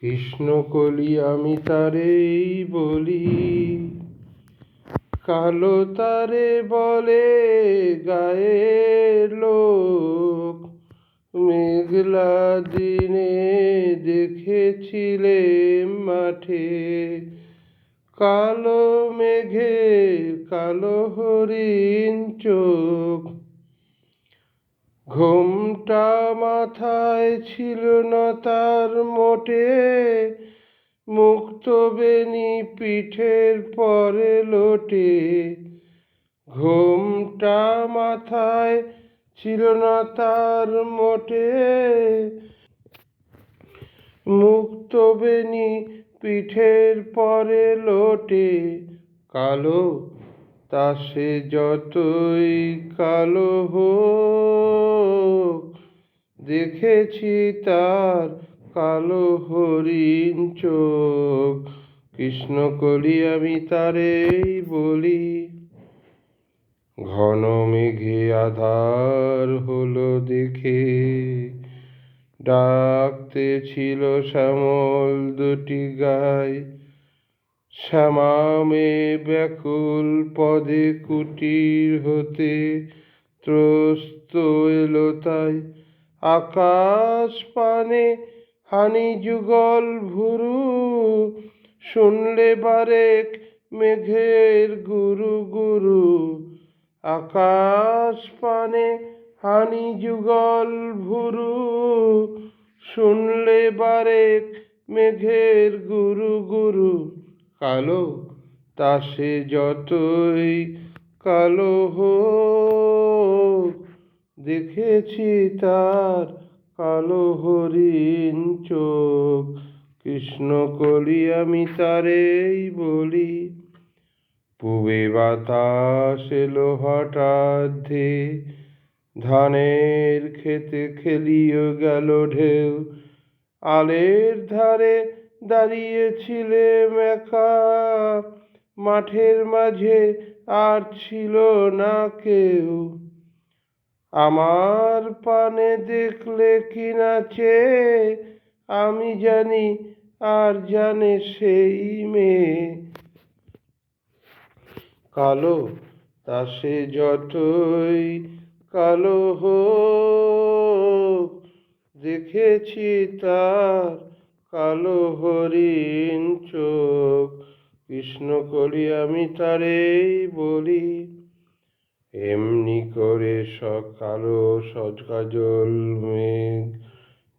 কৃষ্ণ কলি আমি তারেই বলি। কালো তারে বলে গায়ের লোক। মেঘলা দিনে দেখেছিলে মাঠে। কালো মেঘে কালো হরিণ চোখ। ঘোমটা মাথায় ছিল না তার মোটে। মুক্ত বেনি পিঠের পরে লোটে। ঘোমটা মাথায় ছিল না তার মোটে। মুক্ত বেনি পিঠের পরে লোটে। কালো তা সে যতই কালো হোক, দেখেছি তার কালো হরিণ চোখ। কৃষ্ণ কলি আমি তারেই বলি। ঘন মেঘে আধার হলো দেখে। ডাকতে ছিল শ্যামল দুটি গায়। শ্যামামে ব্যাকুল পদে কুটির হতে ত্রস্ত এলো তাই। আকাশ পানে হানি যুগল ভুরু, শুনলে বারেক মেঘের গুরু গুরু। আকাশ পানে হানি যুগল ভুরু, শুনলে বারেক মেঘের গুরু গুরু। কালো, তা সে যতই কালো হোক, দেখেছি তার কালো হরিণ চোখ। কৃষ্ণ কলি আমি তারেই বলি, পুবে বাতাস এলো হঠাৎ ধে, ধানের খেতে খেলিও গেল ঢেউ, আলের ধারে দাঁড়িয়েছিলে মেকা মাঠের মাঝে আর ছিল না কেউ। আমার পানে দেখলে কি নাচে, আমি জানি আর জানে সেই মেয়ে। কালো, তা সে যতই কালো হোক, দেখেছি তার কালো হরিণ চোখ, কৃষ্ণ কলি আমি তারেই বলি। এমনি করে সকালো সজকাজল মেঘ,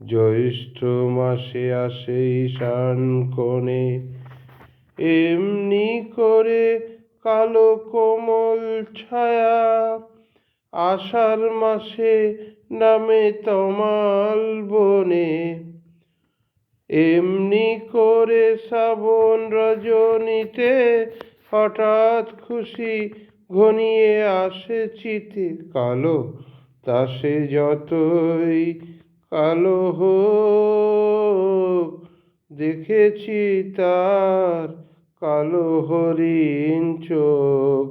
জ্যৈষ্ঠ মাসে আসে ঈশান কোণে। এমনি করে কালো কোমল ছায়া, আষাঢ় মাসে নামে তমাল বনে। এমনি করে শ্রাবণ রজনীতে হঠাৎ খুশি ঘনিয়ে আসে চিতে কালো। তা সে যতই কালো হোক, দেখেছি তার কালো হরিণ চোখ।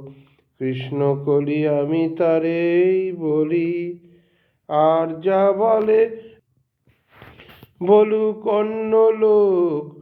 কৃষ্ণ কলি আমি তারেই বলি, আর যা বলে বলুক অন্য লোক